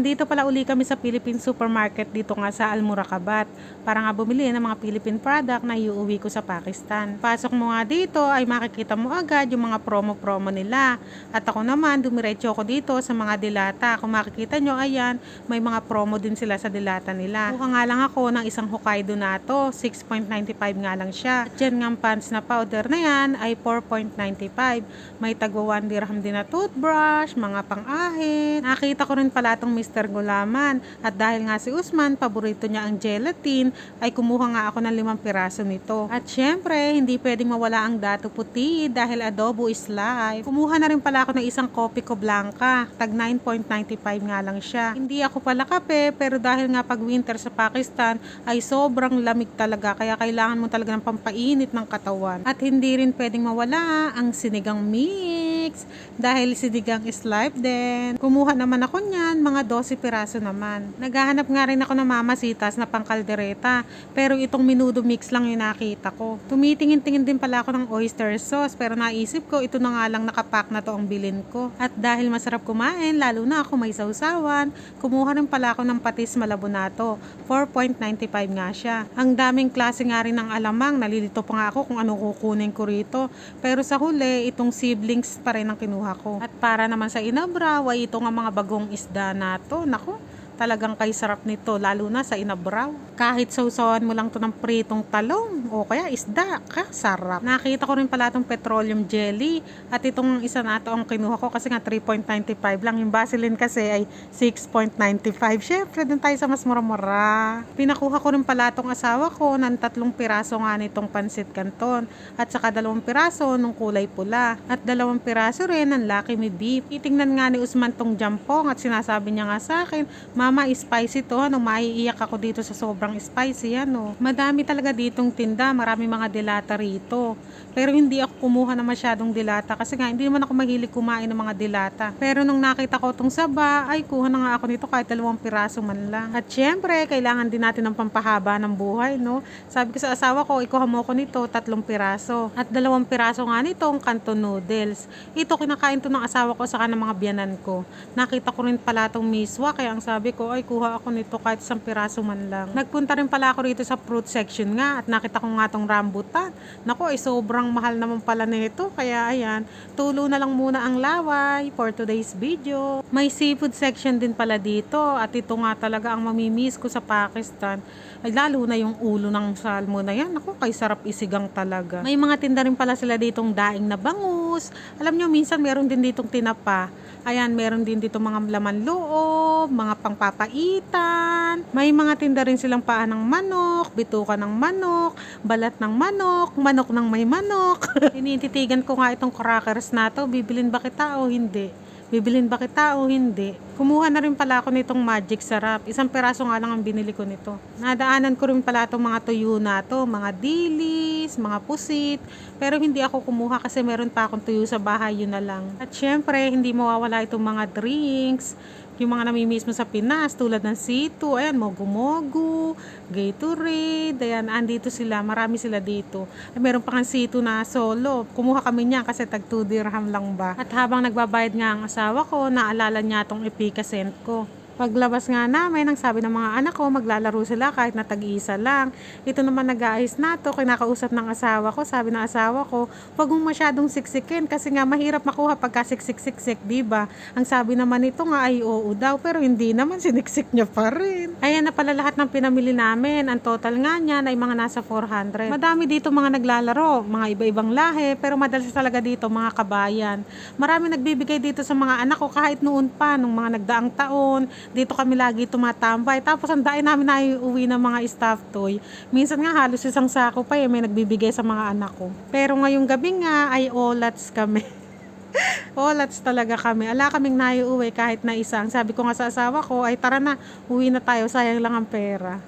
Andito pala uli kami sa Philippine Supermarket dito nga sa Almurakabat para nga bumili ng mga Philippine product na iuwi ko sa Pakistan. Pasok mo nga dito ay makikita mo agad yung mga promo-promo nila. At ako naman, dumiretso ako dito sa mga dilata. Kung makikita nyo, ayan, may mga promo din sila sa dilata nila. Kuha nga lang ako ng isang Hokkaido na to, 6.95 nga lang siya. At yan nga pants na powder na yan ay 4.95. May tagwa 1 dirham din na toothbrush, mga pang-ahit. Nakita ko rin pala itong Mr. Gulaman. At dahil nga si Usman, paborito niya ang gelatin, ay kumuha nga ako ng limang piraso nito. At syempre, hindi pwedeng mawala ang dato puti dahil adobo is life. Kumuha na rin pala ako ng isang kopi ko blanca. Tag 9.95 nga lang siya. Hindi ako pala kape, pero dahil nga pag winter sa Pakistan, ay sobrang lamig talaga. Kaya kailangan mo talaga ng pampainit ng katawan. At hindi rin pwedeng mawala ang sinigang mix. Dahil sinigang is life din. Kumuha naman ako niyan, mga 12 piraso naman. Naghahanap nga rin ako ng mamasitas na pangkaldereta. Pero itong minudo mix lang yung nakita ko. Tumitingin-tingin din pala ako ng oyster sauce. Pero naisip ko, ito na nga lang nakapack na to ang bilin ko. At dahil masarap kumain, lalo na ako may sausawan, kumuha rin pala ako ng patis malabonato. 4.95 nga siya. Ang daming klase nga rin ng alamang. Nalilito pa nga ako kung ano kukunin ko rito. Pero sa huli, itong siblings pa rin ang kinuha ko. At para naman sa inabraw, ay ito nga mga bagong isda na to. Nako, talagang kay sarap nito, lalo na sa inabraw. Kahit sausawan mo lang to ng pritong talong o kaya isda, ka sarap. Nakita ko rin pala itong petroleum jelly at itong isa na to ang kinuha ko kasi nga 3.95 lang. Yung Vaseline kasi ay 6.95. Syempre, dun tayo sa mas mura-mura. Pinakuha ko rin pala itong asawa ko ng tatlong piraso nga nitong pansit canton at saka dalawang piraso nung kulay pula at dalawang piraso rin ng Lucky Me Beef. Itingnan nga ni Usman tong jampong at sinasabi niya nga sa akin, Mama, spicy to. Ano, maiiyak ako dito sa sobrang spicy. Ano. Madami talaga ditong tinda. Marami mga dilata rito. Pero hindi ako kumuha na masyadong dilata kasi nga hindi naman ako mahilig kumain ng mga dilata. Pero nung nakita ko tong saba, ay kuha na nga ako nito kahit dalawang piraso man lang. At syempre, kailangan din natin ng pampahaba ng buhay, no? Sabi ko sa asawa ko, ikuha mo ko nito, tatlong piraso. At dalawang piraso nga nitong kanto noodles. Ito, kinakain to ng asawa ko saka ng mga biyanan ko. Nakita ko rin pala tong miswa, kaya ang sabi ko, ay kuha ako nito kahit isang piraso man lang. Nagpunta rin pala ako rito sa fruit section nga at nakita ko nga tong rambutan. Nako, ay sobrang mahal naman pala nito. Kaya ayan, tulo na lang muna ang laway for today's video. May seafood section din pala dito at ito nga talaga ang mamimiss ko sa Pakistan. Ay lalo na yung ulo ng salmo na yan. Ako, kay sarap isigang talaga. May mga tinda rin pala sila ditong daing na bangus. Alam nyo, minsan meron din ditong tinapa. Ayan, meron din dito mga laman loob, mga pangpapaitan. May mga tinda rin silang paa ng manok, bituka ng manok, balat ng manok, manok ng may manok. Tinititigan ko nga itong crackers na to, bibilin ba kita o hindi? Bibilin ba kita o hindi? Kumuha na rin pala ako nitong magic sarap. Isang peraso nga lang ang binili ko nito. Nadaanan ko rin pala itong mga tuyo na to, mga dilis, mga pusit. Pero hindi ako kumuha kasi meron pa akong tuyo sa bahay, yun na lang. At syempre, hindi mawawala itong mga drinks. Yung mga namimiss mo sa Pinas, tulad ng C2, ayan, Mogu-Mogu, Gatorade, ayan, andito sila, marami sila dito. Ay, meron pa kang C2 na solo. Kumuha kami niya kasi tag 2 dirham lang ba. At habang nagbabayad nga ang asawa ko, naalala niya tong epicacent ko. Paglabas nga namin, ang sabi ng mga anak ko, maglalaro sila kahit na tag-iisa lang. Ito naman nag-aayos na to, kinakausap ng asawa ko. Sabi ng asawa ko, wag mong masyadong siksikin kasi nga mahirap makuha pagka siksik-siksik, di ba? Ang sabi naman nito nga ay oo daw, pero hindi naman siniksik niya pa rin. Ayan na pala lahat ng pinamili namin. Ang total nga niyan ay mga nasa 400. Madami dito mga naglalaro, mga iba-ibang lahi, pero madalas talaga dito mga kabayan. Marami nagbibigay dito sa mga anak ko kahit noon pa, nung mga nagdaang taon, dito kami lagi tumatambay. Tapos ang dahil namin na uwi ng mga staff toy. Minsan nga halos isang sako pa eh, may nagbibigay sa mga anak ko. Pero ngayong gabi nga ay olats kami. olats talaga kami. Ala kaming naiuwi kahit na isang. Sabi ko nga sa asawa ko, ay tara na, uwi na tayo, sayang lang ang pera.